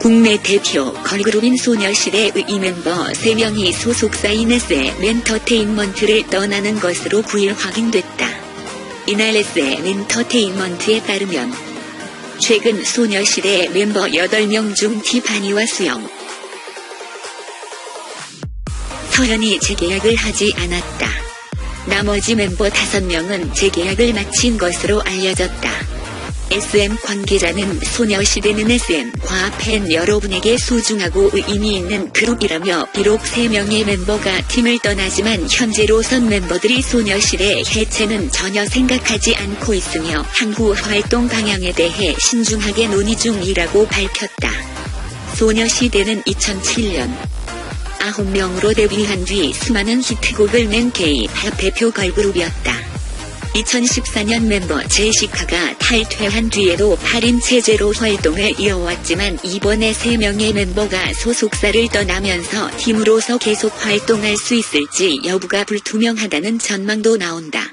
국내 대표 걸그룹인 소녀시대의 이 멤버 3명이 소속사인 SM 엔터테인먼트를 떠나는 것으로 9일 확인됐다. 이날 SM 엔터테인먼트에 따르면 최근 소녀시대 멤버 8명 중 티파니와 수영, 서현이 재계약을 하지 않았다. 나머지 mem버 5명은 재계약을 마친 것으로 알려졌다. SM 관계자는 소녀시대는 SM과 팬 여러분에게 소중하고 의미 있는 그룹이라며 비록 3명의 멤버가 팀을 떠나지만 현재로선 멤버들이 소녀시대 해체는 전혀 생각하지 않고 있으며 향후 활동 방향에 대해 신중하게 논의 중이라고 밝혔다. 소녀시대는 2007년 9명으로 데뷔한 뒤 수많은 히트곡을 낸 K-팝 대표 걸그룹이었다. 2014년 멤버 제시카가 탈퇴한 뒤에도 8인 체제로 활동을 이어왔지만 이번에 3명의 멤버가 소속사를 떠나면서 팀으로서 계속 활동할 수 있을지 여부가 불투명하다는 전망도 나온다.